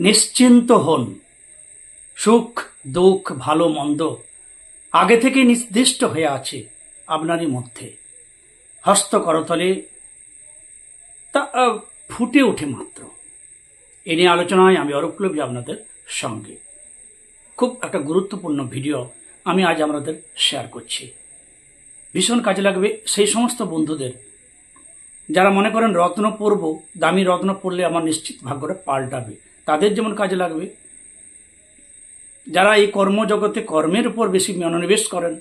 নিশ্চিন্ত হন। সুখ, দুঃখ, ভালো, মন্দ আগে থেকে নির্দিষ্ট হয়ে আছে আপনারই মধ্যে। হস্ত করতলে তা ফুটে ওঠে মাত্র। এ নিয়ে আলোচনায় আমি অরূপলব্ধি আপনাদের সঙ্গে। খুব একটা গুরুত্বপূর্ণ ভিডিও আমি আজ আপনাদের শেয়ার করছি। ভীষণ কাজে লাগবে সেই সমস্ত বন্ধুদের। যারা মনে করেন রত্ন পরব, দামি রত্ন পরলে আমার নিশ্চিত ভাগ্যটা পাল্টাবে। তাদের যেমন কাজে লাগবে। যারা এই কর্মজগতে কর্মের উপর বেশি মনোনিবেশ করেন,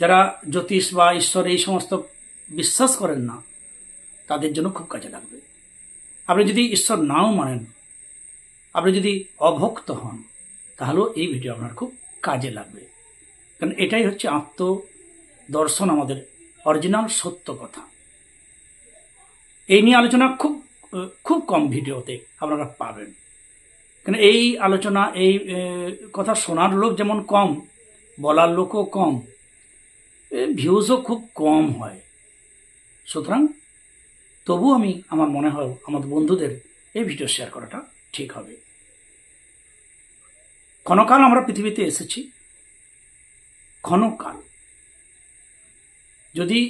যারা জ্যোতিষ বা ঈশ্বর এই সমস্ত বিশ্বাস করেন না, তাদের জন্য খুব কাজে লাগবে। আপনি যদি ঈশ্বর নাও মানেন, আপনি যদি অভক্ত হন, তাহলেও এই ভিডিও আপনার খুব কাজে লাগবে। কারণ এটাই হচ্ছে আত্ম দর্শন আমাদের, অরিজিনাল সত্য কথা। এই নিয়ে আলোচনা খুব খুব কম ভিডিওতে আপনারা পাবেন। কেন এই আলোচনা, এই কথা শোনার লোক যেমন কম, বলার লোকও কম ভিউজও খুব কম হয়। সুতরাং তবু আমি, আমার মনে হয় আমাদের বন্ধুদের এই ভিডিও শেয়ার করাটা ঠিক হবে। ক্ষণকাল আমরা পৃথিবীতে এসেছি। ক্ষণকাল। যদি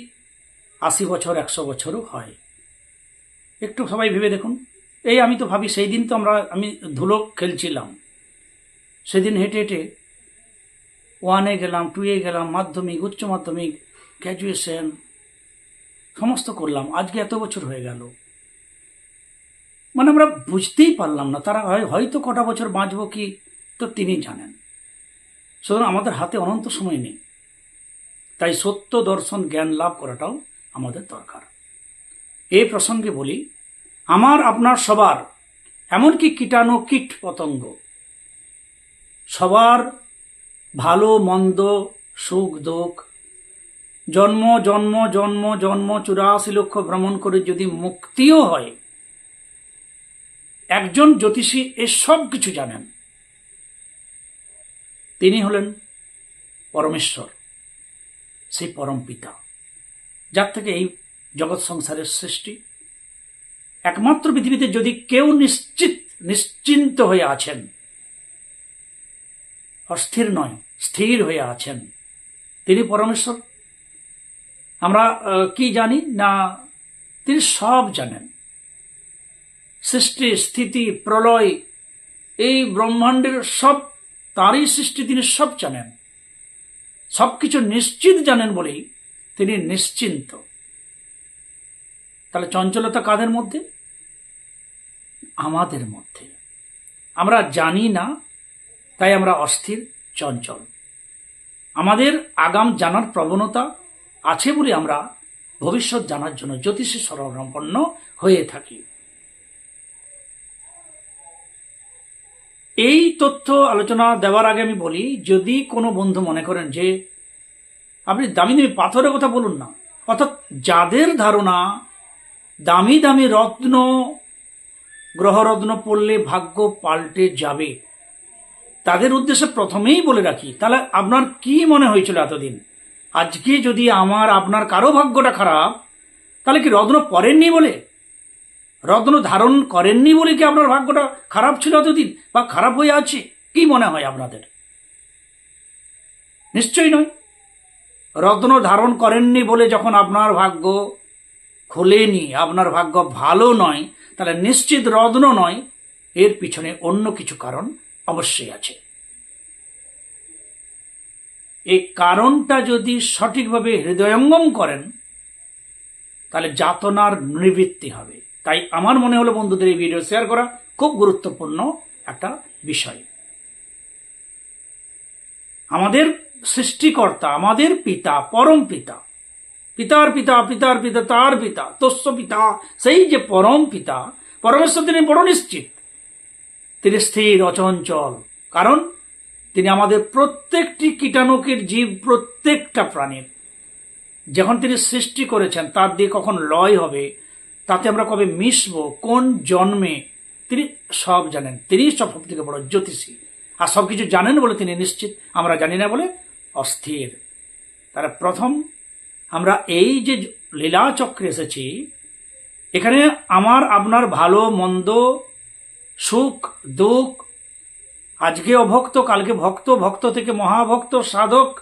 আশি বছর, একশো বছরও হয় একটু সবাই ভেবে দেখুন। এই আমি তো ভাবি সেই দিন তো আমরা, আমি ধুলো খেলছিলাম। সেদিন হেঁটে হেঁটে ওয়ানে গেলাম টুয়ে গেলাম, মাধ্যমিক, উচ্চ মাধ্যমিক গ্র্যাজুয়েশন সমস্ত করলাম। আজকে এত বছর হয়ে গেল। মানে আমরা বুঝতেই পারলাম না, তারা হয়, হয়তো কটা বছর বাঁচবো কি, তো তিনি জানেন। সুতরাং আমাদের হাতে অনন্ত সময় নেই। তাই সত্য দর্শন, জ্ঞান লাভ করাটাও আমাদের দরকার। এই প্রসঙ্গে বলি, আমার আপনার সবার, এমনকি কীটাণু কীট পতঙ্গ। সবার ভালো, মন্দ, সুখ, দুঃখ, জন্ম জন্ম জন্ম জন্ম, চুরাশি লক্ষ ভ্রমণ করে যদি মুক্তিও হয়, একজন জ্যোতিষী এসব কিছু জানেন। তিনি হলেন পরমেশ্বর, সেই পরম পিতা, যার থেকে এই জগৎ সংসারের সৃষ্টি। একমাত্র পৃথিবীতে যদি কেউ নিশ্চিত, নিশ্চিন্ত হয়ে আছেন, অস্থির নয়, স্থির হয়ে আছেন, তিনি পরমেশ্বর। আমরা কি জানি? না, তিনি সব জানেন। সৃষ্টি, স্থিতি, প্রলয়, এই ব্রহ্মাণ্ডের সব, তারই সৃষ্টি তিনি সব জানেন। সব কিছু নিশ্চিত জানেন বলেই তিনি নিশ্চিন্ত। তাহলে চঞ্চলতা কাদের মধ্যে? আমাদের মধ্যে। আমরা জানি না, তাই আমরা অস্থির, চঞ্চল। আমাদের আগাম জানার প্রবণতা আছে বলে আমরা ভবিষ্যৎ জানার জন্য জ্যোতিষী সরবরাম্পন্ন হয়ে থাকি। এই তথ্য আলোচনা দেওয়ার আগে আমি বলি, যদি কোনো বন্ধু মনে করেন যে, আপনি দামি দামি পাথরের কথা বলুন না, অর্থাৎ যাদের ধারণা দামি দামি রত্ন, গ্রহরত্ন পড়লে ভাগ্য পাল্টে যাবে। তাদের উদ্দেশ্যে প্রথমেই বলে রাখি, তাহলে আপনার কি মনে হয়েছিল এতদিন? আজকে যদি আমার, আপনার কারও ভাগ্যটা খারাপ, তাহলে কি রত্ন পরেননি বলে? রত্ন ধারণ করেননি বলে কি আপনার ভাগ্যটা খারাপ ছিল এতদিন বা খারাপ হয়ে আছে? কি মনে হয় আপনাদের? নিশ্চয়ই নয়। রত্ন ধারণ করেননি বলে যখন আপনার ভাগ্য খোলেনি, আপনার ভাগ্য ভালো নয়, তাহলে নিশ্চিত রত্ন নয়, এর পিছনে অন্য কিছু কারণ অবশ্যই আছে। এই কারণটা যদি সঠিকভাবে হৃদয়ঙ্গম করেন, তাহলে যাতনার নিবৃত্তি হবে। তাই আমার মনে হলো বন্ধুদের এই ভিডিও শেয়ার করা খুব গুরুত্বপূর্ণ একটা বিষয়। আমাদের সৃষ্টিকর্তা, আমাদের পিতা, পরম পিতা পিতার পিতা পিতার পিতা, তার পিতা, তস্য পিতা, সেই যে পরম পিতা, পরমেশ্বর তিনি বড় নিশ্চিত। তিনি স্থির, অচঞ্চল। কারণ তিনি আমাদের প্রত্যেকটি কীটাণুকের জীব প্রত্যেকটা প্রাণীর। যখন তিনি সৃষ্টি করেছেন, তার দিয়ে কখন লয় হবে, তাতে আমরা কবে মিশব, কোন জন্মে, তিনি সব জানেন। তিনি সব থেকে বড় জ্যোতিষী। আর সব কিছু জানেন বলে তিনি নিশ্চিত, আমরা জানি না বলে অস্থির। তারা প্রথম আমরা এই যে লীলা চক্রে এসেছি, এখানে আমার, আপনার ভালো, মন্দ, সুখ, দুঃখ, আজকে অভক্ত, কালকে ভক্ত ভক্ত থেকে মহাভক্ত, সাধক,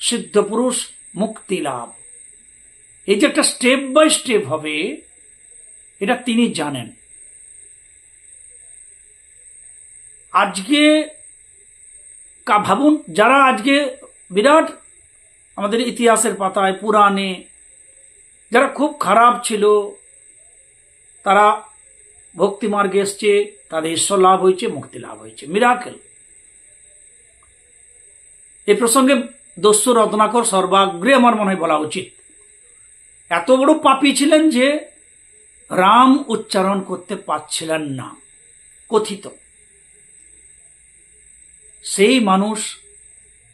সিদ্ধ পুরুষ, মুক্তি লাভ। এই যে একটা স্টেপ বাই স্টেপ হবে, এটা তিনি জানেন। আজকে কা- ভাবুন, যারা আজকে বিরাট আমাদের ইতিহাসের পাতায়, পুরাণে যারা খুব খারাপ ছিল, তারা ভক্তি মার্গে এসছে, তাদের ঈশ্বর লাভ হয়েছে, মুক্তি লাভ হয়েছে। মিরাকেল এ প্রসঙ্গে দস্যু রত্নাকর সর্বাগ্রে আমার মনে হয় বলা উচিত। এত বড় পাপী ছিলেন যে রাম উচ্চারণ করতে পারছিলেন না। কথিত। সেই মানুষ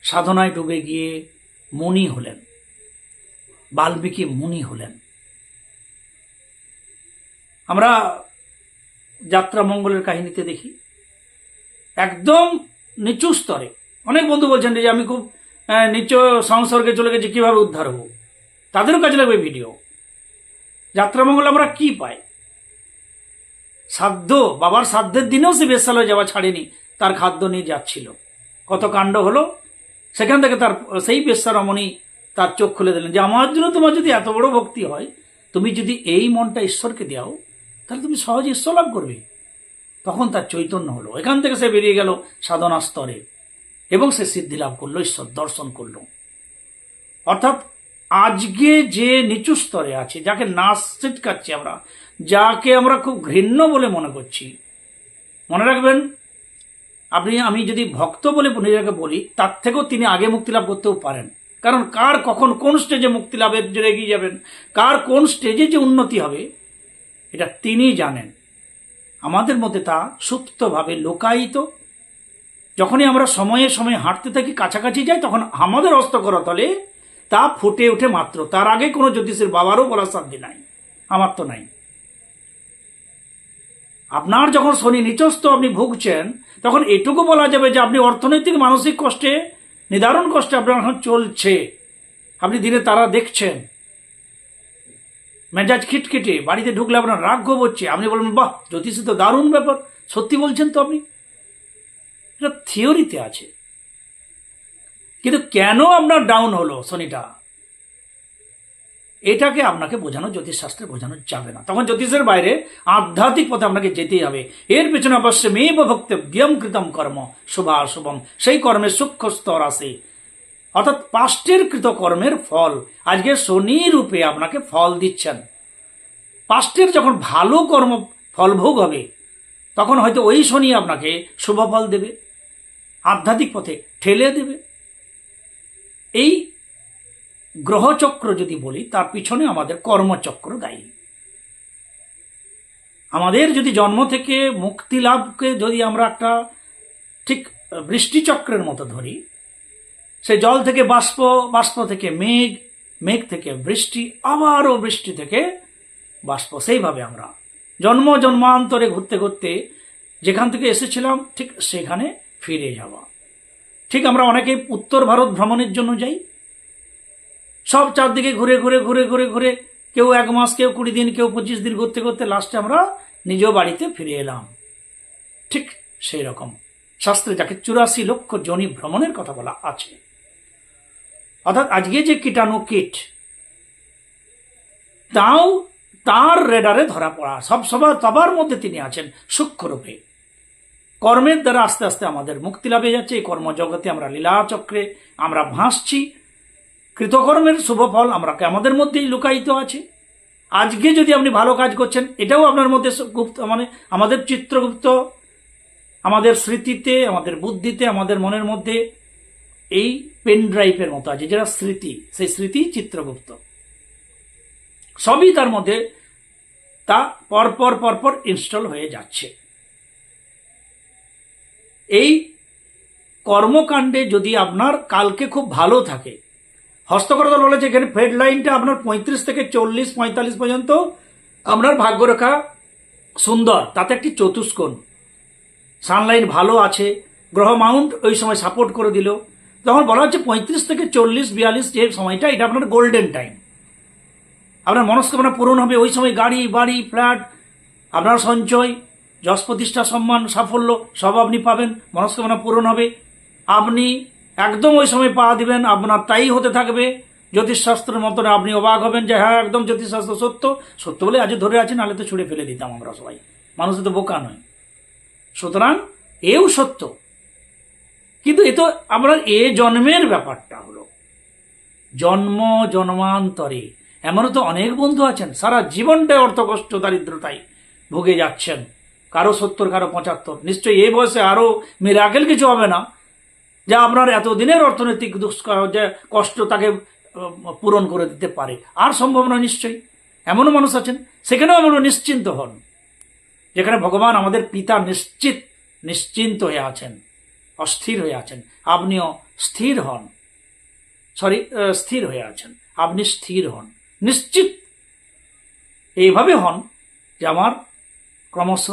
সাধনায় ডুবে গিয়ে মুনি হলেন, বাল্মীকি মুনি হলেন। আমরা যাত্রা মঙ্গলের কাহিনীতে দেখি, একদম নিচু স্তরে। অনেক বন্ধু বলছেন যে আমি খুব নিচু সংসর্গে চলে গেছি, কীভাবে উদ্ধার হব? তাদেরও কাজে লাগবে ভিডিও। যাত্রামঙ্গল আমরা কি পাই? সাধ্য, বাবার সাধ্যের দিনেও সে বেশালয় যাওয়া ছাড়েনি, তার খাদ্য নিয়ে যাচ্ছিল। কত কাণ্ড হলো? সেখান থেকে তার, সেই বেশ্যা রমণী তার চোখ খুলে দিলেন যে, আমার জন্য তোমার যদি এত বড় ভক্তি হয়, তুমি যদি এই মনটা ঈশ্বরকে দাও, তাহলে তুমি সহজে ঈশ্বর লাভ করবে। তখন তার চৈতন্য হলো। এখান থেকে সে বেরিয়ে গেল সাধনা স্তরে এবং সে সিদ্ধি লাভ করল, ঈশ্বর দর্শন করল। অর্থাৎ আজকে যে নিচু স্তরে আছে, যাকে নাচ ছিটকাচ্ছি আমরা, যাকে আমরা খুব ঘৃণ্য বলে মনে করছি, মনে রাখবেন আপনি, আমি যদি ভক্ত বলে নিজেকে বলি, তার থেকেও তিনি আগে মুক্তি লাভ করতেও পারেন। কারণ কার কখন কোন স্টেজে মুক্তি লাভের জন্য এগিয়ে যাবেন? কার কোন স্টেজে যে উন্নতি হবে? এটা তিনি জানেন। আমাদের মধ্যে তা সুপ্তভাবে লোকায়িত। যখনই আমরা সময়ে সময়ে হাঁটতে থাকি, কাছাকাছি যাই, তখন আমাদের হস্তকরতলে তা ফুটে ওঠে মাত্র। তার আগে কোনো জ্যোতিষের বাবারও বলার সাধ্য নাই। আমার তো নাই। আপনার যখন শনি নিচস্ত আপনি ভুগছেন তখন এটুকু বলা যাবে যে আপনি অর্থনৈতিক মানসিক কষ্টে, নিদারুণ কষ্টে আপনার এখন চলছে। আপনি দিনে তারা দেখছেন। মেজাজ খিটখিটে, বাড়িতে ঢুকলে আপনার রাগ ক্ষোভ হচ্ছে। আপনি বলবেন, বাহ, জ্যোতিষী তো দারুণ ব্যাপার। সত্যি বলছেন তো আপনি? এটা থিওরিতে আছে। কিন্তু কেন আপনার ডাউন হলো, শনিটা? এটাকে আপনাকে বোঝানো জ্যোতিষশাস্ত্রে বোঝানো যাবে না। তখন জ্যোতিষের বাইরে আধ্যাত্মিক পথে আপনাকে যেতেই হবে। এর পেছনে অবশ্য মেব ভক্তব্যম কৃতম কর্ম, শুভা শুভম। সেই কর্মের সূক্ষ্ম স্তর আসে অর্থাৎ পাষ্টের কৃত কর্মের ফল। আজকে শনি রূপে আপনাকে ফল দিচ্ছেন। পাষ্টের যখন ভালো কর্ম ফলভোগ হবে, তখন হয়তো ওই শনি আপনাকে শুভ ফল দেবে, আধ্যাত্মিক পথে ঠেলে দেবে। এই গ্রহচক্র যদি বলি, তার পিছনে আমাদের কর্মচক্র দায়ী। আমাদের যদি জন্ম থেকে মুক্তি লাভকে যদি আমরা একটা ঠিক বৃষ্টিচক্রের মতো ধরি, সে জল থেকে বাষ্প বাষ্প থেকে মেঘ মেঘ থেকে বৃষ্টি, আবারও বৃষ্টি থেকে বাষ্প, সেইভাবে আমরা জন্ম, জন্মান্তরে ঘুরতে ঘুরতে যেখান থেকে এসেছিলাম, ঠিক সেখানে ফিরে যাওয়া। ঠিক আমরা অনেকেই উত্তর ভারত ভ্রমণের জন্য যাই সব চারদিকে ঘুরে ঘুরে ঘুরে ঘুরে ঘুরে। কেউ এক মাস, কেউ কুড়ি দিন, কেউ পঁচিশ দিন ঘুরতে ঘুরতে লাস্টে আমরা নিজ বাড়িতে ফিরে এলাম। ঠিক সেই রকম। শাস্ত্রে যাকে চুরাশি লক্ষ জনি ভ্রমণের কথা বলা আছে। অর্থাৎ আজকে যে কীটাণু কীট, তাও তার রেডারে ধরা পড়া। সব সবার সবার মধ্যে তিনি আছেন সূক্ষ্মরূপে। কর্মের দ্বারা আস্তে আস্তে আমাদের মুক্তি লাভে যাচ্ছে। এই কর্মজগতে আমরা লীলাচক্রে আমরা ভাসছি। কৃতকর্মের শুভ ফল আমরা আমাদের মধ্যেই লুকায়িত আছে। আজকে যদি আপনি ভালো কাজ করছেন, এটাও আপনার মধ্যে গুপ্ত মানে আমাদের চিত্রগুপ্ত, আমাদের স্মৃতিতে, আমাদের বুদ্ধিতে, আমাদের মনের মধ্যে এই পেন ড্রাইভের মতো আছে, যেটা স্মৃতি, সেই স্মৃতি চিত্রগুপ্ত। সবই তার মধ্যে তা পরপর পরপর ইনস্টল হয়ে যাচ্ছে। এই কর্মকাণ্ডে যদি আপনার কালকে খুব ভালো থাকে হস্তকরদল বলেছে এখানে ফেড লাইনটা আপনার পঁয়ত্রিশ থেকে চল্লিশ, পঁয়তাল্লিশ পর্যন্ত আপনার ভাগ্যরেখা সুন্দর। তাতে একটি চতুষ্কোণ। সানলাইন ভালো আছে। গ্রহ মাউন্ট ওই সময় সাপোর্ট করে দিল। তখন বলা হচ্ছে পঁয়ত্রিশ থেকে চল্লিশ, বিয়াল্লিশ যে সময়টা, এটা আপনার গোল্ডেন টাইম। আপনার মনস্কামনা পূরণ হবে। ওই সময় গাড়ি, বাড়ি, ফ্ল্যাট, আপনার সঞ্চয়, যশ প্রতিষ্ঠা, সম্মান, সাফল্য সব আপনি পাবেন। মনস্কামনা পূরণ হবে। আপনি একদম ওই সময় পা দিবেন, আপনার তাই হতে থাকবে। জ্যোতিষশাস্ত্রের মতন আপনি অবাক হবেন যে হ্যাঁ একদম জ্যোতিষশাস্ত্র সত্য। সত্য বলে আজ ধরে আছেন নাহলে তো ছুড়ে ফেলে দিতাম আমরা সবাই। মানুষ তো বোকা নয়। সুতরাং এও সত্য। কিন্তু এ তো আমরা এ জন্মের ব্যাপারটা হলো। জন্ম, জন্মান্তরে এমনও তো অনেক বন্ধু আছেন, সারা জীবনটাই অর্থকষ্ট, দারিদ্রতায় ভুগে যাচ্ছেন। কারও সত্তর, কারও পঁচাত্তর। নিশ্চয়ই এই বয়সে আরও মিরাকেল কিছু হবে না। যা আপনার এতদিনের অর্থনৈতিক যে কষ্ট তাকে পূরণ করে দিতে পারে। আর সম্ভব নয় নিশ্চয়ই। এমনও মানুষ আছেন, সেখানেও আমরা নিশ্চিন্ত হন। যেখানে ভগবান আমাদের পিতা নিশ্চিত, নিশ্চিন্ত হয়ে আছেন, অস্থির হয়ে আছেন। আপনিও স্থির হন। সরি স্থির হয়ে আছেন। আপনি স্থির হন। নিশ্চিত। এইভাবে হন যে আমার ক্রমশ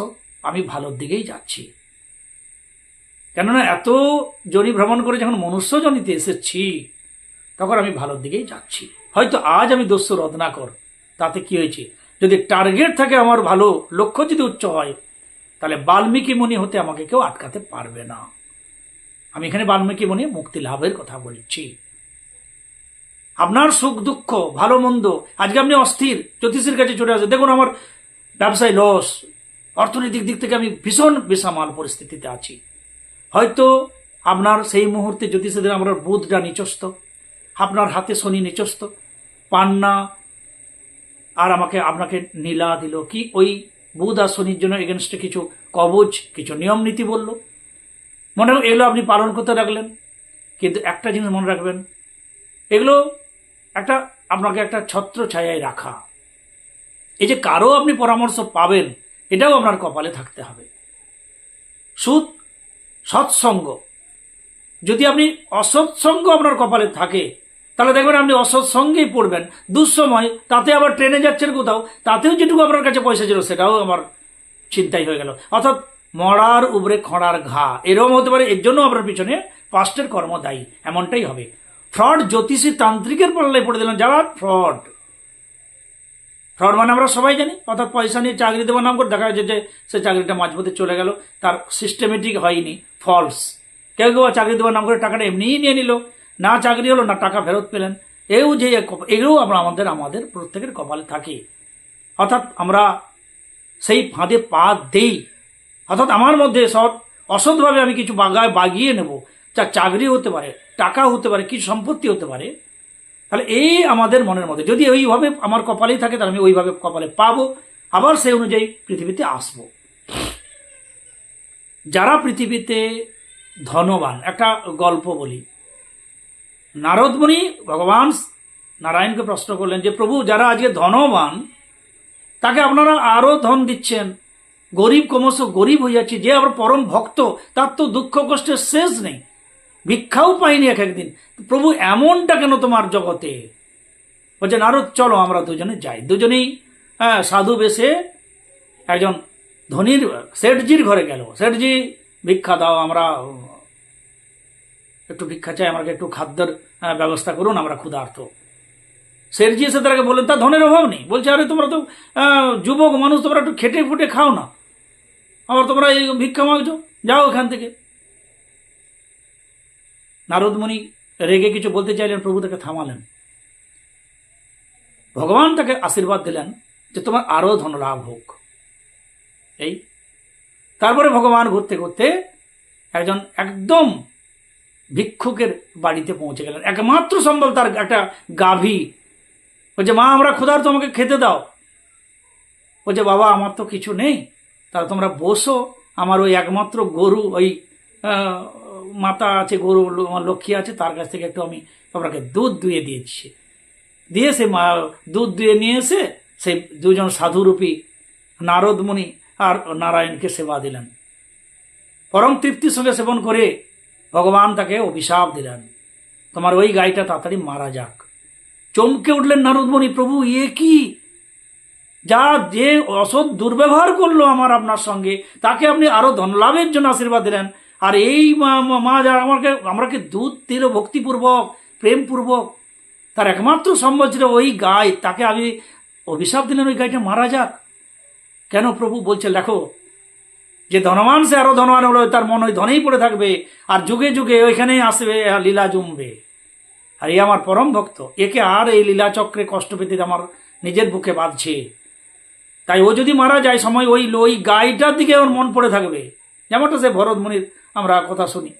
আমি ভালোর দিকেই যাচ্ছি। কেননা এত জনি ভ্রমণ করে যখন মনুষ্য জনিতে এসেছি, তখন আমি ভালোর দিকেই যাচ্ছি। হয়তো আজ আমি দস্যু রত্নাকর তাতে কি হয়েছে? যদি টার্গেট থাকে আমার ভালো, লক্ষ্য যদি উচ্চ হয়, তাহলে বাল্মীকি মুনি হতে আমাকে কেউ আটকাতে পারবে না। আমি এখানে বাল্মীকি মুনি মুক্তি লাভের কথা বলছি। আপনার সুখ, দুঃখ, ভালো, মন্দ, আজকে আপনি অস্থির, জ্যোতিষের কাছে চলে আসে দেখুন আমার ব্যবসায় লস অর্থনৈতিক দিক থেকে আমি ভীষণ বেসামাল পরিস্থিতিতে আছি। হয়তো আপনার সেই মুহূর্তে জ্যোতিষীদের আমরা বুধটা নিচস্ত, আপনার হাতে শনি নিচস্ত, পান্না আর আমাকে, আপনাকে নীলা দিল। কি ওই বুধ আর শনির জন্য এগেনস্টে কিছু কবচ কিছু নিয়ম নীতি বলল? মনে হয় এগুলো আপনি পালন করতে লাগলেন। কিন্তু একটা জিনিস মনে রাখবেন, এগুলো একটা, আপনাকে একটা ছত্র ছায়ায় রাখা। এই যে কারও আপনি পরামর্শ পাবেন, এটাও আপনার কপালে থাকতে হবে। সুদ সৎসঙ্গ। যদি আপনি অসৎসঙ্গ আপনার কপালে থাকে, তাহলে দেখবেন আপনি অসৎসঙ্গেই পড়বেন। দুঃসময়, তাতে আবার ট্রেনে যাচ্ছেন কোথাও, তাতেও যেটুকু আপনার কাছে পয়সা ছিল, সেটাও আমার চিন্তাই হয়ে গেল। অর্থাৎ মরার উপরে খড়ার ঘা, এরকম হতে পারে, এর জন্য আপনার পিছনে পাস্টের কর্ম দায়ী এমনটাই হবে। ফ্রড, জ্যোতিষী, তান্ত্রিকের পাল্লায় পড়ে দিলাম, যারা ফ্রড। ফ্রড মানে আমরা সবাই জানি, অর্থাৎ পয়সা নিয়ে চাকরি দেওয়ার নাম করে দেখা যাচ্ছে যে সে চাকরিটা মাঝপথে চলে গেল, তার সিস্টেমেটিক হয়নি ফলস কেউ কেউ চাকরি দেওয়ার নাম করে টাকাটা এমনিই নিয়ে নিল, না চাকরি হলো, না টাকা ফেরত পেলেন, এও যে এগুলো আমরা আমাদের আমাদের প্রত্যেকের কপালে থাকে। অর্থাৎ আমরা সেই ফাঁদে পা দেই। অর্থাৎ আমার মধ্যে সৎ, অসৎভাবে আমি কিছু বাগায় বাগিয়ে নেব, যা চাকরি হতে পারে, টাকা হতে পারে, কিছু সম্পত্তি হতে পারে তাহলে এই আমাদের মনের মধ্যে, যদি ওইভাবে আমার কপালেই থাকে, তাহলে আমি ওইভাবে কপালে পাবো, আবার সেই অনুযায়ী পৃথিবীতে আসব। যারা পৃথিবীতে ধনবান, একটা গল্প বলি। নারদমণি ভগবান নারায়ণকে প্রশ্ন করলেন যে, প্রভু, যারা আজকে ধনবান, তাকে আপনারা আরও ধন দিচ্ছেন। গরিব ক্রমশ গরিব হয়ে যাচ্ছে যে আবার পরম ভক্ত, তার তো দুঃখ কষ্টের শেষ নেই। ভিক্ষাও পাইনি এক একদিন। প্রভু এমনটা কেন তোমার জগতে? বলছেন আরও চলো আমরা দুজনে যাই। দুজনেই হ্যাঁ সাধু বেশে একজন ধনির শেঠজির ঘরে গেল। শেঠজি ভিক্ষা দাও আমরা একটু ভিক্ষা চাই আমাকে একটু খাদ্যের আহ, ব্যবস্থা করুন আমরা ক্ষুধার্ত। শেঠজি এসে তারাকে বললেন তা ধনের অভাব নেই। বলছে আরে তোমরা তো যুবক মানুষ তোমরা একটু খেটে ফুটে খাও না। আবার তোমরা এই ভিক্ষা মাগছো যাও এখান থেকে। নারদমণি রেগে কিছু বলতে চাইলেন, প্রভু তাকে থামালেন। ভগবান তাকে আশীর্বাদ দিলেন যে তোমার আরও ধন লাভ হোক। এই, তারপরে ভগবান ঘুরতে ঘুরতে একজন একদম ভিক্ষুকের বাড়িতে পৌঁছে গেলেন। একমাত্র সম্ভব তার একটা গাভী। বলছে মা, আমরা ক্ষুধার তোমাকে খেতে দাও। বলছে বাবা, আমার তো কিছু নেই, তাহলে তোমরা বসো। আমার ওই একমাত্র গরু, ওই মাতা আছে, গরু আমার লক্ষ্মী আছে, তার কাছ থেকে একটু আমি তোমরাকে দুধ দুয়ে দিয়েছি। দিয়ে সে মা, দুধ দুয়ে নিয়ে এসে সেই দুজন সাধুরূপী নারদমণি আর নারায়ণকে সেবা দিলেন। পরম তৃপ্তির সঙ্গে সেবন করে ভগবান তাকে অভিশাপ দিলেন। তোমার ওই গাইটা তাড়াতাড়ি মারা যাক। চমকে উঠলেন নারদমণি, প্রভু, এ কি? যা যে অসৎ দুর্ব্যবহার করল আমার আপনার সঙ্গে, তাকে আপনি আরও ধনলাভের জন্য আশীর্বাদ দিলেন। আর এই মা- যারা আমাকে আমরাকে দুধ দিল, ভক্তিপূর্বক, প্রেমপূর্বক, তার একমাত্র সম্ভব ছিল ওই গাই। তাকে আমি অভিশাপ দিলেন ওই গাইটা, মারা যাক। কেন প্রভু বলছে, লেখো, যে ধনবান সে আরও ধনবান হলো, তার মন ওই ধনেই পড়ে থাকবে, আর যুগে যুগে ওইখানেই আসবে লীলা জমবে। আর এই আমার পরম ভক্ত, একে আর এই লীলা চক্রে কষ্ট পেতে আমার নিজের বুকে বাঁধছে। তাই ও যদি মারা যায়, সময় ওই ওই গাইটার দিকে ওর মন পড়ে থাকবে। যেমনটা সে ভরত মুনির আমরা কথা শুনি।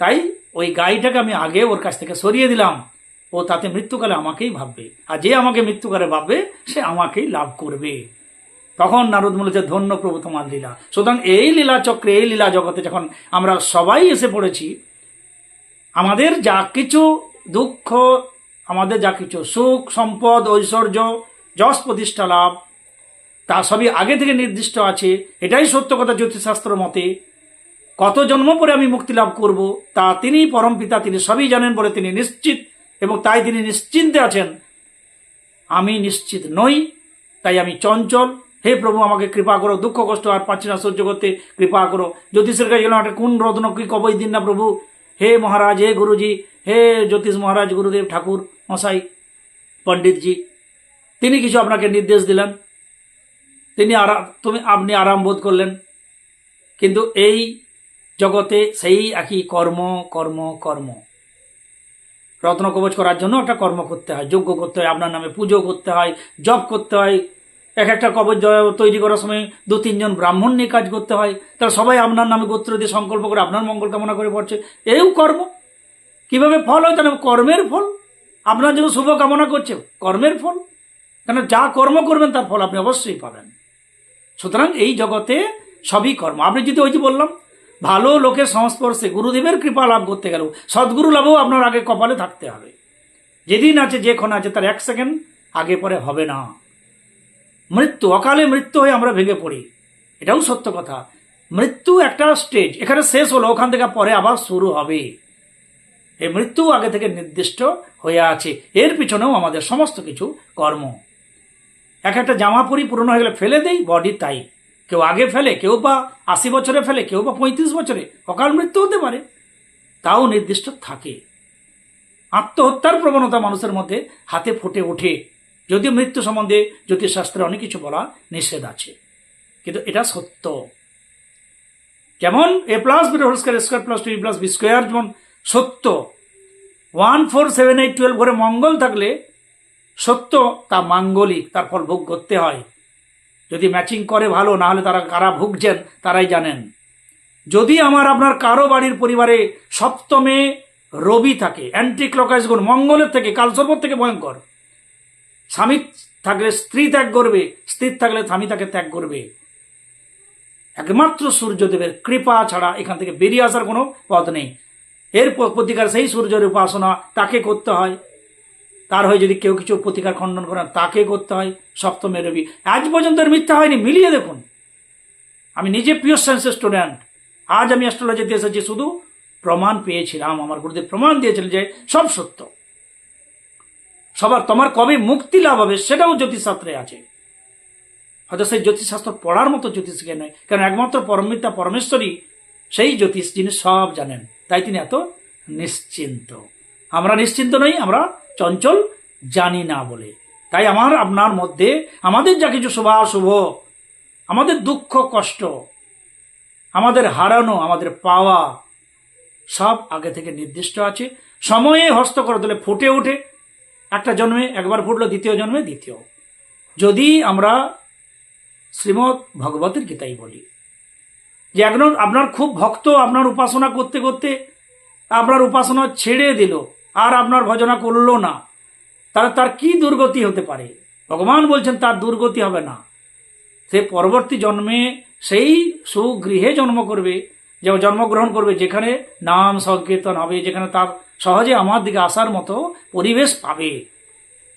তাই ওই গাইটাকে আমি আগে ওর কাছ থেকে সরিয়ে দিলাম। ও তাতে মৃত্যুকালে আমাকেই ভাববে। আর যে আমাকে মৃত্যুকালে ভাববে, সে আমাকেই লাভ করবে। তখন নারদ বলেছে, ধন্য প্রভু তোমার লীলা সুতরাং এই লীলা চক্রে, এই লীলা জগতে যখন আমরা সবাই এসে পড়েছি, আমাদের যা কিছু দুঃখ, আমাদের যা কিছু সুখ, সম্পদ, ঐশ্বর্য, যশ প্রতিষ্ঠা, লাভ, তা সবই আগে থেকে নির্দিষ্ট আছে। এটাই সত্য কথা জ্যোতিষশাস্ত্র মতে। কত জন্ম পরে আমি মুক্তি লাভ করব, তা তিনি পরম পিতা, তিনি সবই জানেন বলে তিনি নিশ্চিত, এবং তাই তিনি নিশ্চিন্তে আছেন। আমি নিশ্চিত নই, তাই আমি চঞ্চল। হে প্রভু, আমাকে কৃপা করো, দুঃখ, কষ্ট আর পাচ্ছি না সহ্য করতে কৃপা করো। জ্যোতিষের কাছে গেলাম, একটা কোন রত্ন কি কবই দিন না প্রভু। হে মহারাজ, হে গুরুজি, হে জ্যোতিষ মহারাজ, গুরুদেব ঠাকুর, মশাই, পণ্ডিতজি, তিনি কিছু আপনাকে নির্দেশ দিলেন। তিনি আরাম তুমি আপনি আরাম বোধ করলেন। কিন্তু এই জগতে সেই একই কর্ম কর্ম কর্ম। রত্ন কবচ করার জন্য একটা কর্ম করতে হয়, যজ্ঞ করতে হয়, আপনার নামে পুজো করতে হয়, জপ করতে হয়। এক একটা কবচ তৈরি করার সময় দু তিনজন ব্রাহ্মণ নিয়ে কাজ করতে হয়। তারা সবাই আপনার নামে গোত্র দিয়ে সংকল্প করে আপনার মঙ্গল কামনা করে পড়ছে। এও কর্ম। কীভাবে ফল হয় তাহলে কর্মের ফল। আপনার জন্য শুভ কামনা করছে, কর্মের ফল। কেন যা কর্ম করবেন তার ফল আপনি অবশ্যই পাবেন। সুতরাং এই জগতে সবই কর্ম। আপনি যদি ওই যে বললাম ভালো লোকের সংস্পর্শে গুরুদেবের কৃপা লাভ করতে গেল। সদ্গুরু লাভও আপনার আগে কপালে থাকতে হবে। যেদিন আছে, যে ক্ষণ আছে, তার এক সেকেন্ড আগে পরে হবে না। মৃত্যু, অকালে মৃত্যু হয়ে আমরা ভেঙে পড়ি। এটাও সত্য কথা। মৃত্যু একটা স্টেজ এখানে শেষ হলো, ওখান থেকে পরে আবার শুরু হবে। এই মৃত্যু আগে থেকে নির্দিষ্ট হয়ে আছে। এর পিছনেও আমাদের সমস্ত কিছু কর্ম। এক একটা জামা পরি পুরনো হয়ে গেলে ফেলে দেই বডি তাই কেউ আগে ফেলে, কেউ বা আশি বছরে ফেলে, কেউ বা পঁয়ত্রিশ বছরে, অকাল মৃত্যু হতে পারে, তাও নির্দিষ্ট থাকে। আত্মহত্যার প্রবণতা মানুষের মধ্যে হাতে ফুটে ওঠে। যদিও মৃত্যু সম্বন্ধে জ্যোতিষশাস্ত্রে অনেক কিছু বলা নিষেধ আছে, কিন্তু এটা সত্য। যেমন A plus B square square plus two plus B square যেমন সত্য। One four seven eight twelve ঘরে মঙ্গল থাকলে সত্য, তা মাঙ্গলিক, তার ফল ভোগ করতে হয়। যদি ম্যাচিং করে ভালো না হলে তারা কারা ভুগছেন, তারাই জানেন। যদি আমার আপনার কারও বাড়ির পরিবারে সপ্তমে রবি থাকে অ্যান্টি ক্লকাইজ গুণ, মঙ্গলের থেকে কালসর্বর থেকে ভয়ঙ্কর, স্বামী থাকলে স্ত্রী ত্যাগ করবে, স্ত্রী থাকলে স্বামী তাকে ত্যাগ করবে। একমাত্র সূর্যদেবের কৃপা ছাড়া এখান থেকে বেরিয়ে আসার কোনো পথ নেই। এর প্রতিকার সেই সূর্যের উপাসনা তাকে করতে হয়। তার হয়ে যদি কেউ কিছু প্রতিকার খণ্ডন করেন তাকে করতে হয় সপ্তমে রবি। আজ পর্যন্ত এর মিথ্যা হয়নি, মিলিয়ে দেখুন। আমি নিজে পিওর সায়েন্সের স্টুডেন্ট আজ আমি অ্যাস্ট্রোলজিতে এসেছি, শুধু প্রমাণ পেয়েছিলাম। আমার গুরুদেব প্রমাণ দিয়েছিলেন যে সব সত্য। সবার তোমার কবে মুক্তি লাভ হবে, সেটাও জ্যোতিষশাস্ত্রে আছে। হয়তো সেই জ্যোতিষশাস্ত্র পড়ার মতো জ্যোতিষকে নয় কারণ একমাত্র পরমিতা পরমেশ্বরী সেই জ্যোতিষ যিনি সব জানেন। তাই তিনি এত নিশ্চিন্ত। আমরা নিশ্চিন্ত নই, আমরা চঞ্চল জানি না বলে। তাই আমার, আপনার মধ্যে, আমাদের যা কিছু শুভ আমাদের দুঃখ কষ্ট, আমাদের হারানো, আমাদের পাওয়া, সব আগে থেকে নির্দিষ্ট আছে। সময়ে হস্ত করে দিলে ফুটে ওঠে একটা জন্মে একবার ফুটলো, দ্বিতীয় জন্মে দ্বিতীয়। যদি আমরা শ্রীমৎ ভগবতের গীতাই বলি, যে একজন আপনার খুব ভক্ত, আপনার উপাসনা করতে করতে আপনার উপাসনা ছেড়ে দিল আর আপনার ভজনা করল না, তাহলে তার কি দুর্গতি হতে পারে? ভগবান বলছেন, তার দুর্গতি হবে না। সে পরবর্তী জন্মে সেই সুগৃহে জন্ম করবে, যে জন্মগ্রহণ করবে, যেখানে নাম সংকীর্তন হবে, যেখানে তার সহজে আমার দিকে আসার মতো পরিবেশ পাবে।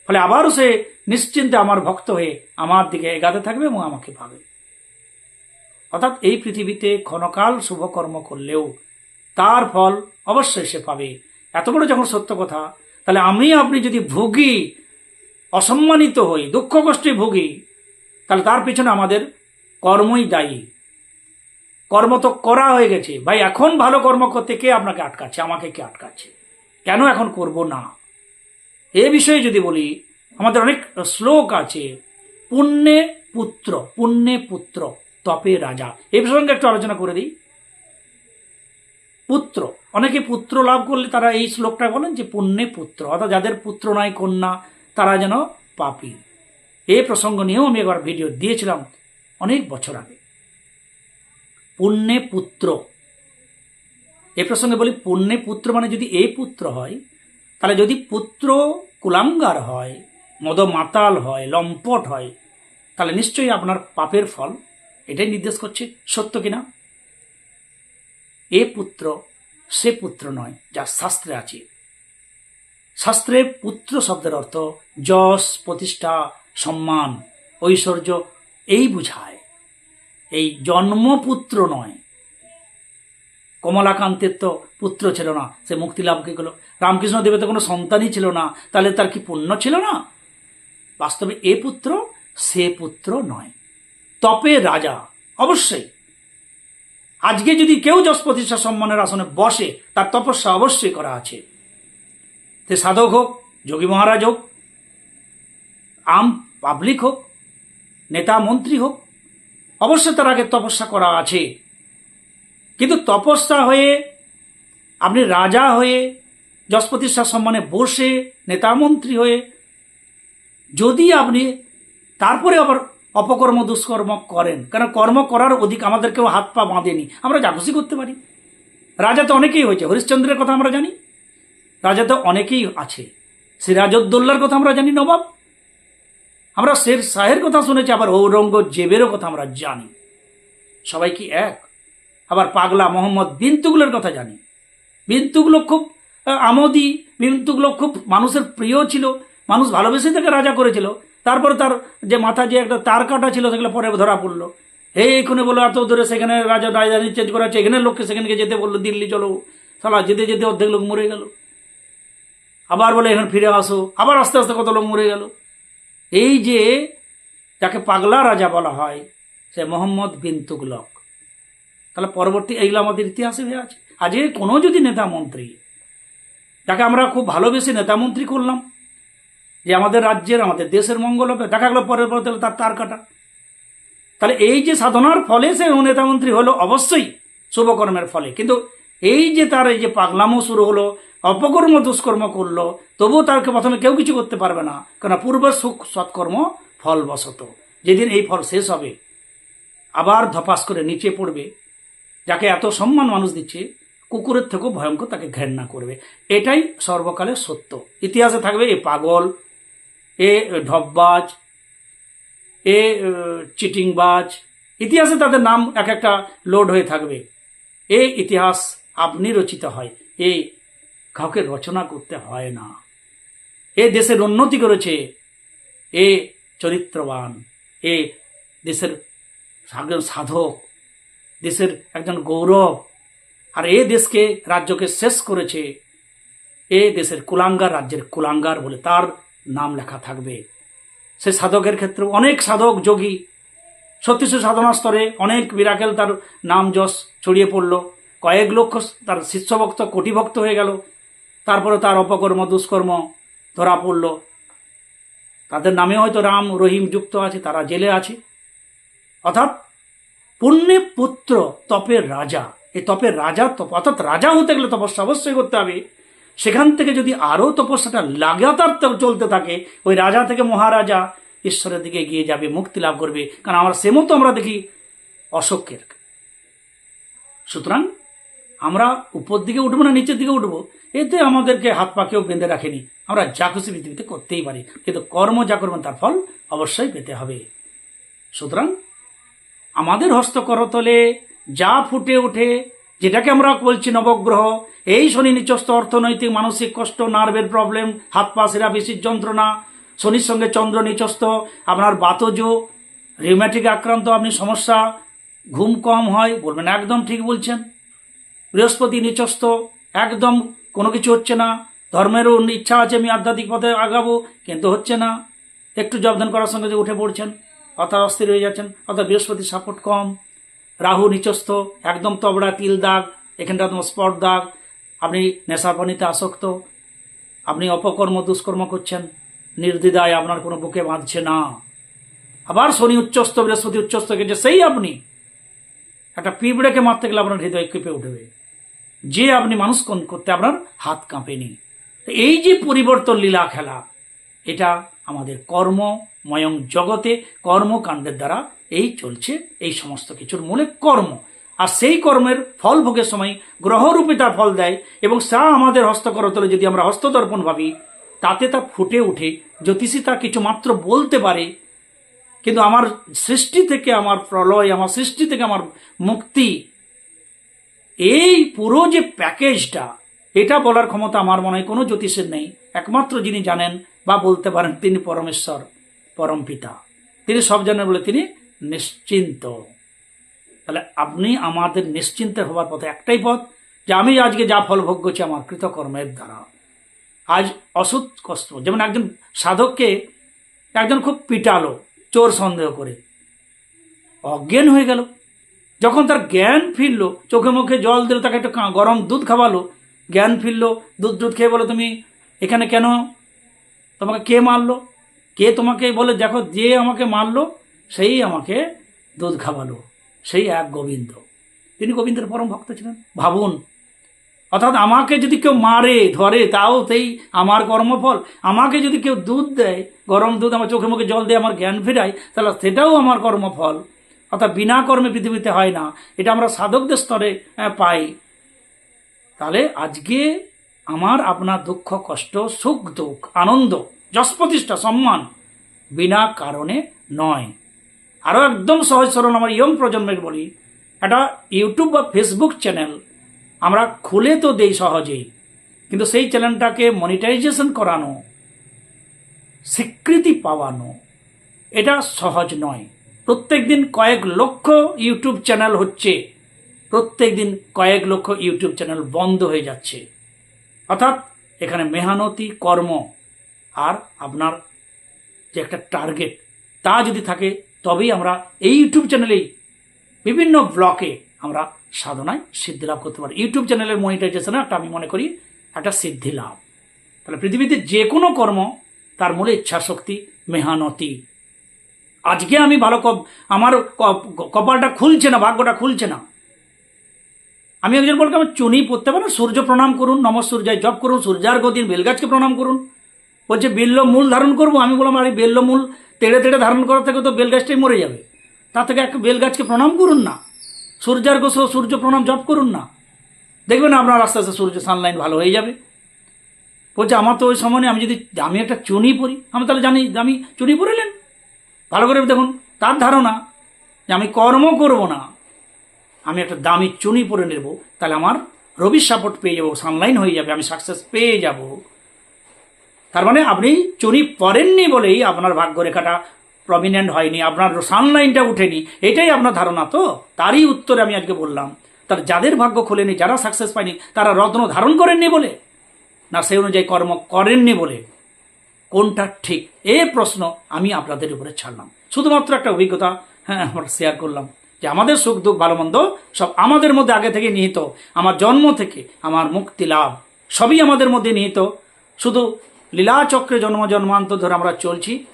ফলে আবারও সে নিশ্চিন্তে আমার ভক্ত হয়ে আমার দিকে এগাতে থাকবে এবং আমাকে পাবে। অর্থাৎ এই পৃথিবীতে ক্ষণকাল শুভকর্ম করলেও তার ফল অবশ্যই সে পাবে। এত বড় যখন সত্য কথা, তাহলে আমি আপনি যদি ভুগি, অসম্মানিত হই দুঃখ কষ্টে ভুগি, তাহলে তার পিছনে আমাদের কর্মই দায়ী। কর্ম তো করা হয়ে গেছে। ভাই, এখন ভালো কর্ম করতে কে আপনাকে আটকাচ্ছে? আমাকে কে আটকাচ্ছে? কেন এখন করব না? এ বিষয়ে যদি বলি, আমাদের অনেক শ্লোক আছে, পুণ্যে পুত্র পুণ্যে পুত্র, তপে রাজা। এই প্রসঙ্গে একটু আলোচনা করে দিই। পুত্র। অনেকে পুত্র লাভ করলে তারা এই শ্লোকটা বলেন যে পুণ্যে পুত্র। অর্থাৎ যাদের পুত্র নাই, কন্যা, তারা যেন পাপী। এই প্রসঙ্গ নিয়েও আমি একবার ভিডিও দিয়েছিলাম অনেক বছর আগে। পুণ্যে পুত্র। এ প্রসঙ্গে বলি, পুণ্যে পুত্র মানে যদি এই পুত্র হয়, তাহলে যদি পুত্র কুলাঙ্গার হয় মদ মাতাল হয়, লম্পট হয়, তাহলে নিশ্চয়ই আপনার পাপের ফল। এটাই নির্দেশ করছে সত্য কিনা? এ পুত্র, সে পুত্র নয়, যা শাস্ত্রে আছে। শাস্ত্রে পুত্র শব্দের অর্থ যশ, প্রতিষ্ঠা, সম্মান, ঐশ্বর্য এই বুঝায়। এই জন্মপুত্র নয়। কমলাকান্তের তো পুত্র ছিল না, সে মুক্তি লাভ কি করল? রামকৃষ্ণ দেবের তো কোনো সন্তানই ছিল না, তাহলে তার কি পুণ্য ছিল না? বাস্তবে এ পুত্র সে পুত্র নয়। তপে রাজা, অবশ্যই। আজকে যদি কেউ যশ প্রতিষ্ঠা সম্মানের আসনে বসে, তার তপস্যা অবশ্যই করা আছে। সে সাধক হোক, যোগী মহারাজ হোক, আম পাবলিক হোক, নেতা মন্ত্রী হোক, অবশ্যই তার আগে তপস্যা করা আছে। কিন্তু তপস্যা হয়ে, আপনি রাজা হয়ে, যশ প্রতিষ্ঠা সম্মানে বসে, নেতা মন্ত্রী হয়ে, যদি আপনি, তারপরে আবার অপকর্ম, দুষ্কর্ম করেন। কারণ কর্ম করার অধিক আমাদের কেউ হাত পা বাঁধেনি। আমরা যা খুশি করতে পারি। রাজা তো অনেকেই হয়েছে। হরিশ্চন্দ্রের কথা আমরা জানি। রাজা তো অনেকেই আছে। সিরাজউদ্দৌল্লার কথা আমরা জানি, নবাব। আমরা শের শাহের কথা শুনেছি, আবার ঔরঙ্গজেবেরও কথা আমরা জানি। সবাই কি এক? আবার পাগলা মোহাম্মদ বিন্তুগুলোর কথা জানি। বিন্তুগুলো খুব আমোদি। বিন্তুগুলো খুব মানুষের প্রিয় ছিল। মানুষ ভালোবেসে তাকে রাজা করেছিল। তারপরে তার যে মাথা যে একটা তার কাটা ছিল, সেগুলো পরে ধরা পড়ল। এই এখানে বলল, এত দূরে সেখানে রাজা রাজধানী চেঞ্জ করা হচ্ছে এখানে লোককে সেখানে যেতে বলল, দিল্লি চলো। সালা যেতে যেতে অর্ধেক লোক মরে গেল। আবার বলে, এখানে ফিরে আসো। আবার আস্তে আস্তে কত লোক মরে গেল। এই যে যাকে পাগলা রাজা বলা হয়, সে মোহাম্মদ বিন তুগলক। তাহলে পরবর্তী এইগুলো আমাদের ইতিহাসে হয়ে আছে। আজকে কোনো যদি নেতা মন্ত্রী, যাকে আমরা খুব ভালোবেসে নেতা মন্ত্রী করলাম যে আমাদের রাজ্যের, আমাদের দেশের মঙ্গল হবে। দেখা গেলো পরের পর তার তার কাটা। তাহলে এই যে সাধনার ফলে সে নেতা মন্ত্রী হলো, অবশ্যই শুভকর্মের ফলে। কিন্তু এই যে তার এই যে পাগলামো শুরু হলো, অপকর্ম, দুষ্কর্ম করল, তবুও তাকে প্রথমে কেউ কিছু করতে পারবে না কারণ পূর্ব সুখ সৎকর্ম ফলবশত। যেদিন এই ফল শেষ হবে, আবার ধপাস করে নিচে পড়বে, যাকে এত সম্মান মানুষ দিচ্ছে, কুকুরের থেকেও ভয়ঙ্কর তাকে ঘৃণা করবে। এটাই সর্বকালে সত্য। ইতিহাসে থাকবে এ পাগল এ ঢপবাজ এ, চিটিংবাজ, ইতিহাসে তাদের নাম এক একটা লোড হয়ে থাকবে। এ ইতিহাস আপনি রচিত হয়, এ কাউকে রচনা করতে হয় না। এ দেশের উন্নতি করেছে, এ চরিত্রবান, এ দেশের একজন সাধক, দেশের একজন গৌরব, আর এ দেশকে, রাজ্যকে শেষ করেছে, এ দেশের কুলাঙ্গার রাজ্যের কুলাঙ্গার বলে তার নাম লেখা থাকবে। সে সাধকের ক্ষেত্রে অনেক সাধক যোগী। সত্যিশ সাধনা স্তরে অনেক বিরাকেল তার নাম যশ ছড়িয়ে পড়ল। কয়েক লক্ষ তার শিষ্যভক্ত, কোটিভক্ত হয়ে গেল। তারপরে তার অপকর্ম, দুষ্কর্ম ধরা পড়ল। তাদের নামে হয়তো রাম, রহিম যুক্ত আছে, তারা জেলে আছে। অর্থাৎ পুণ্যে পুত্র তপের রাজা। এই তপের রাজা, তপ অর্থাৎ রাজা হতে গেলে তপস্যা অবশ্যই করতে হবে। সেখান থেকে যদি আরও তপস্যাটা লাগাতার চলতে থাকে, ওই রাজা থেকে মহারাজা ঈশ্বরের দিকে এগিয়ে যাবে, মুক্তি লাভ করবে। কারণ আমরা সে মতো আমরা দেখি অশোকের। সুতরাং আমরা উপর দিকে উঠবো না, নিচের দিকে উঠবো? এতে আমাদেরকে হাত পা কেউ বেঁধে রাখেনি। আমরা যা খুশি পৃথিবীতে করতেই পারি। কিন্তু কর্ম যা করবেন, তার ফল অবশ্যই পেতে হবে। সুতরাং আমাদের হস্তকরতলে যা ফুটে ওঠে, যেটাকে আমরা বলছি নবগ্রহ এই শনি নিচস্ত অর্থনৈতিক, মানসিক কষ্ট, নার্ভের প্রবলেম হাত পা সেরা বেশির যন্ত্রণা, শনির সঙ্গে চন্দ্র নিচস্ত আপনার বাতজ রিউম্যাটিক আক্রান্ত, আপনি সমস্যা, ঘুম কম হয়, বলবেন একদম ঠিক বলছেন। বৃহস্পতি নিচস্ত একদম কোনো কিছু হচ্ছে না। ধর্মেরও ইচ্ছা আছে, আমি আধ্যাত্মিক পথে আগাবো, কিন্তু হচ্ছে না। একটু জবদান করার সঙ্গে যে উঠে পড়ছেন, অর্থাৎ অস্থির হয়ে যাচ্ছেন, অর্থাৎ বৃহস্পতির সাপোর্ট কম। রাহু নিচস্থ, একদম তবড়া, তিল দাগ, এখানটা তোমার স্পট দাগ আপনি নেশাপানিতে আসক্ত, আপনি অপকর্ম, দুষ্কর্ম করছেন, নির্দ্বিধায় আপনার কোনো বুকে বাঁধছে না। আবার শনি উচ্চস্থ, বৃহস্পতি উচ্চস্থ গেছে সেই আপনি একটা পিঁপড়েকে মারতে গেলে আপনার হৃদয় কেঁপে উঠবে। যে আপনি মানুষ কোন করতে আপনার হাত কাঁপেনি। এই যে পরিবর্তন লীলা খেলা, এটা আমাদের কর্মময়ং জগতে কর্মকাণ্ডের দ্বারা এই চলছে, এই সমস্ত কিছুর মূলে কর্ম। আর সেই কর্মের ফল ভোগের সময় গ্রহরূপে তার ফল দেয় এবং তা আমাদের হস্তকরতলে যদি আমরা হস্তদর্পণ ভাবি, তাতে তা ফুটে উঠে। জ্যোতিষী তা কিছু মাত্র বলতে পারে, কিন্তু আমার সৃষ্টি থেকে আমার প্রলয়, আমার সৃষ্টি থেকে আমার মুক্তি, এই পুরো যে প্যাকেজটা, এটা বলার ক্ষমতা আমার মনে হয় কোনো জ্যোতিষের নেই। একমাত্র যিনি জানেন বা বলতে পারেন তিনি পরমেশ্বর, পরম পিতা। তিনি সব জানেন বলে তিনি নিশ্চিন্ত। তাহলে আপনি আমাদের নিশ্চিন্ত হওয়ার পথে একটাই পথ যে আমি আজকে যা ফল ভোগ করছি আমার কৃতকর্মের দ্বারা। আজ অসুখ কষ্ট, যেমন একজন সাধককে একজন খুব পিটালো, চোর সন্দেহ করে, অজ্ঞান হয়ে গেল। যখন তার জ্ঞান ফিরলো, চোখে মুখে জল দিল, তাকে একটু গরম দুধ খাওয়ালো, জ্ঞান ফিরল, দুধ দুধ খেয়ে বলো তুমি এখানে কেন? তোমাকে কে মারলো? কে তোমাকে বলে, দেখো, যে আমাকে মারলো, সেই আমাকে দুধ খাওয়ালো। সেই এক গোবিন্দ। তিনি গোবিন্দের পরম ভক্ত ছিলেন। ভাবুন, অর্থাৎ আমাকে যদি কেউ মারে, ধরে, তাও সেই আমার কর্মফল। আমাকে যদি কেউ দুধ দেয়, গরম দুধ আমার চোখে মুখে জল দিয়ে আমার জ্ঞান ফেরায়, তাহলে সেটাও আমার কর্মফল। অর্থাৎ বিনা কর্মে পৃথিবীতে হয় না। এটা আমরা সাধকদের স্তরে পাই। তাহলে আজকে আমার, আপনার দুঃখ, কষ্ট, সুখ, দুঃখ, আনন্দ, যশ প্রতিষ্ঠা, সম্মান, বিনা কারণে নয়। আরও একদম সহজ সরল আমার ইয়ং প্রজন্মের বলি, একটা ইউটিউব বা ফেসবুক চ্যানেল আমরা খুলে তো দেই সহজেই, কিন্তু সেই চ্যানেলটাকে মনিটাইজেশন করানো, স্বীকৃতি পাওয়ানো, এটা সহজ নয়। প্রত্যেক দিন কয়েক লক্ষ ইউটিউব চ্যানেল হচ্ছে, প্রত্যেক দিন কয়েক লক্ষ ইউটিউব চ্যানেল বন্ধ হয়ে যাচ্ছে। অর্থাৎ এখানে মেহানতি কর্ম, আর আপনার যে একটা টার্গেট, তা যদি থাকে তবেই আমরা এই ইউটিউব চ্যানেলেই বিভিন্ন ব্লকে আমরা সাধনায় সিদ্ধি লাভ করতে পারি। ইউটিউব চ্যানেলের মনিটাইজেশনে একটা আমি মনে করি একটা সিদ্ধি লাভ। তাহলে পৃথিবীতে যে কোনো কর্ম তার মূলে ইচ্ছা শক্তি মেহানতি। আজকে আমি ভালো আমার কপালটা খুলছে না, ভাগ্যটা খুলছে না। আমি একজন বলকে আমার চুনি পড়তে পারেন সূর্য প্রণাম করুন, নম সূর্যায় জপ করুন সূর্যার গদিন বেলগাছকে প্রণাম করুন। বলছে বেল্ল মূল ধারণ করব, আমি বললাম, আরে বেল্ল মূল তেড়ে তেড়ে ধারণ করা থেকে তো বেলগাছটাই মরে যাবে। তা থেকে এক বেলগাছকে প্রণাম করুন না। সূর্যার গোস সূর্য প্রণাম জপ করুন না। দেখবেন আপনার আস্তে আস্তে সূর্য সানলাইন ভালো হয়ে যাবে। বলছে, আমার তো ওই সময় আমি যদি, আমি একটা চুনি পরি, আমি তাহলে জানি আমি চুনি পরিলেন? ভালো করে দেখুন, তার ধারণা যে আমি কর্ম করব না। আমি একটা দামি চুনি পরে নেব, তাহলে আমার রবি সাপোর্ট পেয়ে যাব সানলাইন হয়ে যাবে, আমি সাকসেস পেয়ে যাব। তার মানে আপনি চুরি পরেননি বলেই আপনার ভাগ্যরেখাটা প্রমিনেন্ট হয়নি, আপনার সানলাইনটা উঠেনি, এটাই আপনার ধারণা তো? তারই উত্তরে আমি আজকে বললাম, তার যাদের ভাগ্য খোলেনি, যারা সাকসেস পায়নি, তারা রত্ন ধারণ করেননি বলে? না, সেই অনুযায়ী কর্ম করেননি বলে? কোনটা ঠিক? এ প্রশ্ন আমি আপনাদের উপরে ছাড়লাম। শুধুমাত্র একটা অভিজ্ঞতা হ্যাঁ আমরা শেয়ার করলাম, যে আমাদের সুখ, দুঃখ, ভালো, মন্দ সব আমাদের মধ্যে আগে থেকে নিহিত। আমার জন্ম থেকে আমার মুক্তি লাভ সবই আমাদের মধ্যে নিহিত। শুধু লীলাচক্রে জন্ম জন্মান্তর ধরে আমরা চলছি।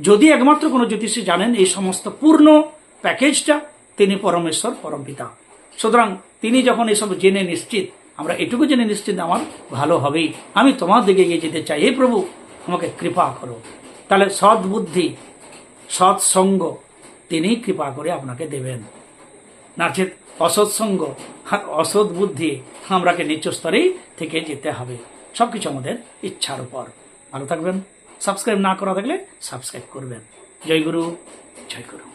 যদি একমাত্র কোনো জ্যোতিষী জানেন এই সমস্ত পূর্ণ প্যাকেজটা, তিনি পরমেশ্বর, পরমপিতা। সুতরাং তিনি যখন এসব জেনে নিশ্চিত, আমরা এটুকু জেনে নিশ্চিত আমার ভালো হবেই। আমি তোমার দিকে এগিয়ে যেতে চাই। হে প্রভু, আমাকে কৃপা করো। তাহলে সৎ সদ্বুদ্ধি, সৎসঙ্গ তিনি কৃপা করে আপনাকে দেবেন। নাচেত অসৎসঙ্গ অসৎ বুদ্ধি আমরাকে নিচু স্তরেই থেকে যেতে হবে। সব কিছু আমাদের ইচ্ছার উপর। ভালো থাকবেন। সাবস্ক্রাইব না করা থাকলে সাবস্ক্রাইব করবেন। জয় গুরু জয় গুরু।